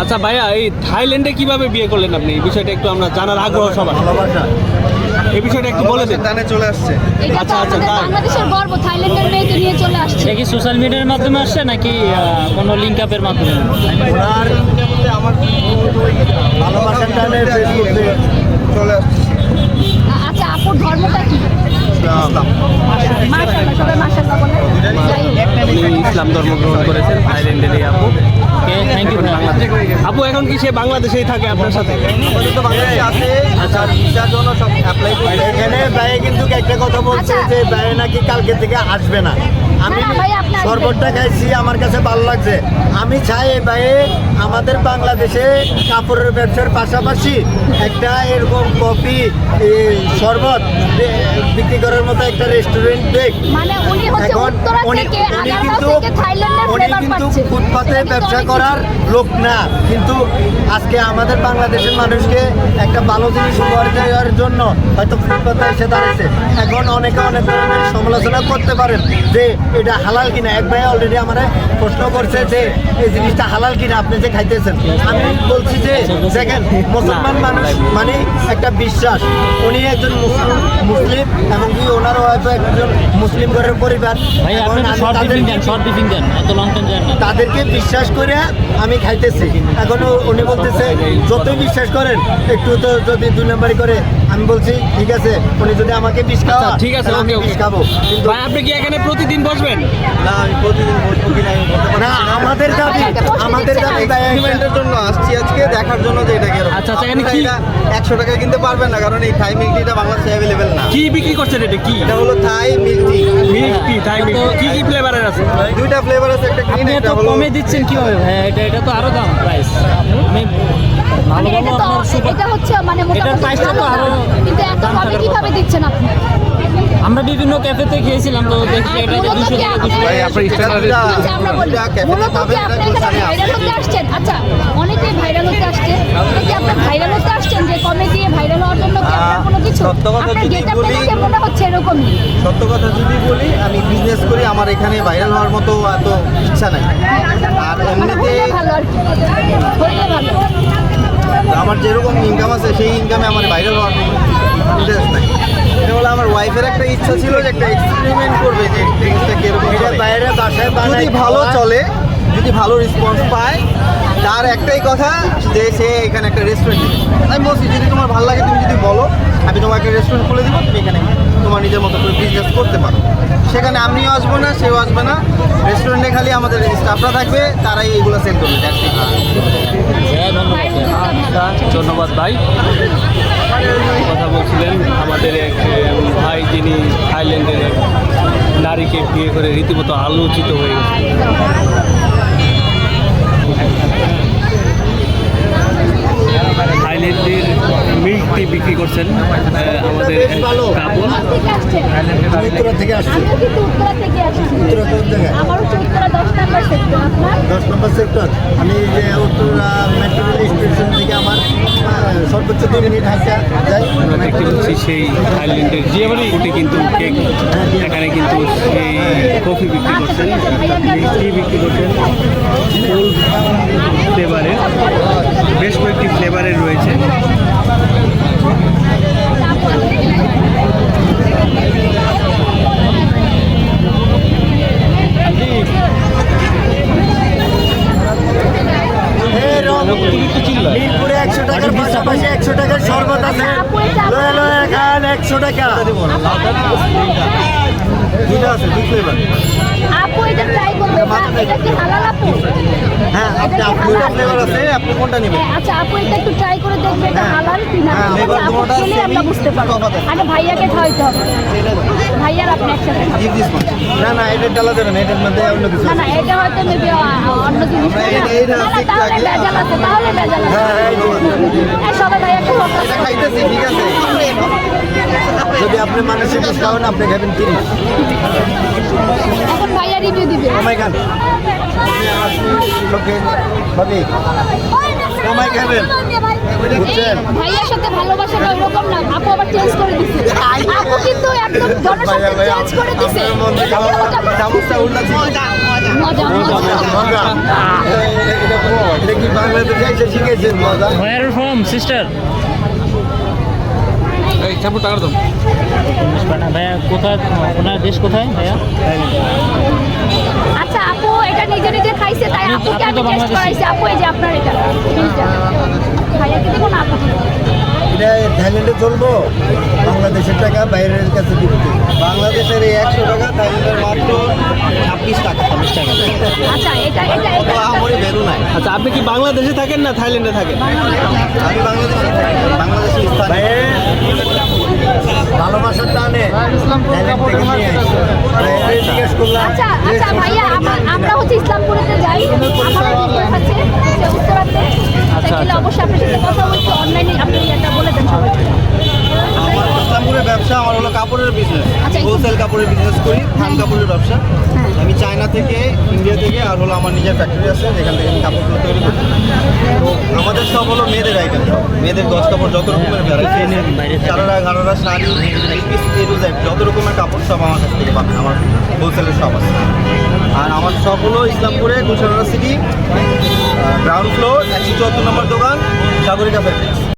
আচ্ছা ভাইয়া এই থাইল্যান্ডে কীভাবে বিয়ে করলেন আপনি? এই বিষয়টা একটু আমরা জানার আগ্রহ সবার। এই বিষয়টা একটু বলে দিন। টানে চলে আসছে। আচ্ছা, আচ্ছা, বাংলাদেশের গর্ব থাইল্যান্ডের মেয়েকে নিয়ে চলে আসছে। এটা কি সোশ্যাল মিডিয়ার মাধ্যমে আসছে নাকি কোনো লিঙ্ক আপের মাধ্যমে? ওনার আমার ভালোবাসার টানে ফেসবুক থেকে চলে আসছে। আচ্ছা আপুর ধর্মটা কি? মাশাআল্লাহ সবাই মাশাআল্লাহ। আপনি ইসলাম ধর্ম গ্রহণ করেছেন থাইল্যান্ডের এই আপু। Thank you Bangladesh. আপু এখন কি সে বাংলাদেশেই থাকে আপনার সাথে? আপাতত বাংলাদেশে আছে আচ্ছা। ভিসার জন্য সব অ্যাপ্লাই করছে এখানে ভাই কিন্তু একটা কথা বলছে আচ্ছা। যে ভাই নাকি কালকে থেকে আসবে না। আমি। শরবতটা খাইছি আমার কাছে ভালো লাগছে। আমি চাই এই ভাই আমাদের বাংলাদেশে কাপড়ের ব্যবসার পাশাপাশি একটা এরকম কফি শরবত বিক্রি করার মতো একটা রেস্টুরেন্ট দেখ। মানে উনি হচ্ছে এখন উনি থেকে কিন্তু উনি কিন্তু ফুটপাতে ব্যবসা করার লোক না। কিন্তু আজকে আমাদের বাংলাদেশের মানুষকে একটা ভালো জিনিস উপহার দেওয়ার জন্য হয়তো ফুটপাতে এসে দাঁড়িয়েছে এখন অনেকে অনেক ধরনের সমালোচনা করতে পারেন যে এটা হালাল কিনা। এক ভাই অলরেডি আমার প্রশ্ন করছে যে এই জিনিসটা হালাল কিনা? আপনি যে খাইতেছেন। আমি বলছি যে দেখেন মুসলমান মানুষ মানে একটা বিশ্বাস। উনি একজন মুসলিম মুসলিম এবং কি ওনার হয়তো একজন মুসলিম ঘরের পরিবার। তাদেরকে- দেন শর্ট ব্রিফিং দেন এত লং টাইম যান না। তাদেরকে বিশ্বাস করে আমি খাইতেছি। এখন উনি বলতেছে যতই বিশ্বাস করেন একটু তো যদি দুই নাম্বারই করে আমি বলছি ঠিক আছে উনি যদি আমাকে বিষ খাওয়া ঠিক আছে, আমি ওকে, ওকে। বিষ খাব। কিন্তু আপনি কি এখানে প্রতিদিন বসবেন? না আমি প্রতিদিন বসবো কিনা না আমাদের এক্সপেরিমেন্টের জন্য আসছি আজকে দেখার জন্য যে এটা কীরকম। আচ্ছা, আচ্ছা, এখানে কি- এটা একশো টাকায় কিনতে পারবেন না কারণ এই থাই মিল্ক টিটা বাংলাদেশে অ্যাভেলেবেল না। কি বিক্রি করছেন এটা? কি? এটা হলো Thai milk tea milk tea Thai milk কি কি ফ্লেভারের আছে? দুইটা ফ্লেভার আছে একটা গ্রিন একটা হলো কমে দিচ্ছেন কীভাবে? ভাই এটা এটা তো আরও দাম প্রাইস আমি ভালো মানে ভালো আপনার এটা হচ্ছে মানে মোটামুটি price-টা তো আরও কিন্তু এত কমে কীভাবে দিচ্ছেন আপনি? আমরা বিভিন্ন ক্যাফেতে খেয়েছিলাম তো দেখছি আর এটা দুশো টাকা দুশো আপনার আচ্ছা, আসছেন? আচ্ছা, অনেকেই ভাইরাল হতে আসছে। তো কি আপনার ভাইরাল হতে আসছেন যে কমে দিয়ে ভাইরাল হওয়ার জন্য কি আপনার কোনো কিছু? সত্য কথা যদি বলি- দেখে মনে হচ্ছে এরকমই। সত্য কথা যদি বলি আমি বিজনেস করি আমার এখানে ভাইরাল হওয়ার মতো এত ইচ্ছা নাই আর মানে এমনিতে ভালো আর কি। ভালো। আমার যেরকম ইনকাম আছে সেই ইনকামে আমার ভাইরাল হওয়ার ইন্টারেস্ট নাই। এটা হলো আমার ওয়াইফের একটা ইচ্ছা ছিল যে একটা এক্সপেরিমেন্ট করবে যে ড্রিঙ্কসটা কীরকম এটা বাইরে বাসায় যদি ভালো চলে যদি ভালো রেসপন্স পায় তার একটাই কথা যে সে এখানে একটা রেস্টুরেন্ট দিবে আমি বলছি যদি তোমার ভালো লাগে তুমি যদি বলো আমি তোমাকে রেস্টুরেন্ট খুলে দিব তুমি এখানে তোমার নিজের মতো করে বিজনেস করতে পারো। সেখানে আমিও আসব না সেও আসবে না। রেস্টুরেন্টে খালি আমাদের স্টাফরা থাকবে তারাই এইগুলো সেল করবে. হ্যাঁ ধন্যবাদ। স্যার। ধন্যবাদ ভাই। কথা বলছিলেন আমাদের এক ভাই যিনি থাইল্যান্ডের এক নারীকে বিয়ে করে রীতিমতো আলোচিত হয়ে গেছে। থাইল্যান্ডের মিল্ক টি বিক্রি করছেন আমাদের কাপড় থেকে উত্তরা আসছি। উত্তরা থেকে আসছি। উত্তরা কোন জায়গায়? আমার হচ্ছে উত্তরা দশ নাম্বার সেক্টর আপনার? দশ নম্বর সেক্টর আমি যে উত্তরা সর্বোচ্চ দুই মিনিট হাঁটা যাই, আমরা দেখতে পাচ্ছি সেই আইল্যান্ডের ফুটে কিন্তু কেক, এখানে কিন্তু সেই কফি বিক্রি করছেন টি বিক্রি করছেন ফুল ফ্লেভারের বেশ কয়েকটি ফ্লেভারের রয়েছে এই রং মিরপুরে একশো টাকার পাশাপাশি একশো টাকার শরবত আছে লয়ে লয়ে খান একশো টাকা দুইটা। আছে দুই ফ্লেভার আপু এটা ট্রাই করবে না এটা কি হালাল আপু? হ্যাঁ আপনি আপনি ফ্লেভার আছে আপনি কোনটা নেবেন? হ্যাঁ, আচ্ছা আপু এটা একটু ট্রাই করে দেখবেন এটা হ্যাঁ। হালাল কিনা। হ্যাঁ, এবার খেলে আমরা semi বুঝতে পারব। আগে ভাইয়াকে খাওয়াইতে হবে। ভাইয়ার আপনি একসাথে না না এটা ডালা দেবেন এটার মধ্যে অন্য কিছু না না। এটা হয়তো মেবি অন্য জিনিস না, আমরা না, না, না, তাহলে ভেজাল আছে তাহলে ভেজাল আছে। হ্যাঁ, হ্যাঁ, সবাই ভাইয়াকে ফোকাস খাইতেছি ঠিক আছে। যদি আপনি মানুষের কিছু খাওয়ান আপনি খাবেন তিরিশ। এখন ভাইয়া রিভিউ দিবে। কমাই খান। লোকে ভাবি। কমাই খাবেন। বুঝছেন? ভাইয়ার সাথে ভালোবাসাটা ওইরকম না। আপু আবার চেঞ্জ করে দিচ্ছে আপু কিন্তু একদম জনসংখ্যা ভাইয়া, চেঞ্জ করে দিচ্ছে চামচটা উল্টাচ্ছে মজা মজা মজা এটা- এটা- এটা কি বাংলাদেশে এসে শিখেছেন মজা? হোয়ার ফ্রম সিস্টার এই চাপুর টাকা দাও। ভাইয়া কোথায়? ওনার দেশ কোথায় ভাইয়া? আচ্ছা আপু এটা নিজে নিজে খাইছে তাই আপুকে আপনি আমি টেস্ট। করাইছি। আপু এই যে আপনার এটা। পিসটা ভাইয়াকে দেবো না আপু এটা থাইল্যান্ডে চলবো বাংলাদেশের টাকা বাইরের কাছে দিতে বাংলাদেশের এই একশো টাকা থাইল্যান্ডের মাত্র ছাব্বিশ টাকা ছাব্বিশ টাকা। আচ্ছা এটা এটা এটা। আমারই ভ্যালু নাই। আচ্ছা আপনি কি বাংলাদেশে থাকেন না থাইল্যান্ডে থাকেন? আমি বাংলাদেশে বাংলাদেশি ভালোবাসার টানে জিজ্ঞেস করলাম। আচ্ছা আচ্ছা ভাইয়া আমরা হচ্ছে ইসলামপুরেতে যাই। আমার বিজনেস আছে যে উত্তরাতে আচ্ছা, আচ্ছা। অবশ্যই আপনার সাথে কথা বলছি অনলাইনে আপনি এটা বলে দেন সবাইকে আমার ইসলামপুরের ব্যবসা আমার হলো কাপড়ের বিজনেস আচ্ছা, হোলসেল কাপড়ের বিজনেস করি থান কাপড়ের ব্যবসা। হ্যাঁ। আমি চায়না থেকে ইন্ডিয়া থেকে আর হলো আমার নিজের ফ্যাক্টরি আছে যেখান থেকে আমি কাপড়গুলো তৈরি করি। তো আমাদের সব হলো মেয়েদের আইটেম। মেয়েদের গজ কাপড় যত রকমের ভ্যারাইটি চারারা ঘাড়রা শাড়ি যত রকমের কাপড় সব আমার কাছ থেকে পাবেন আমার হোলসেলের সব আছে। আর আমার সব হলো ইসলামপুরে গুলশানা সিটি গ্রাউন্ড ফ্লোর একশো চুয়াত্তর নম্বর দোকান সাগরিকা ফ্যাক্টরি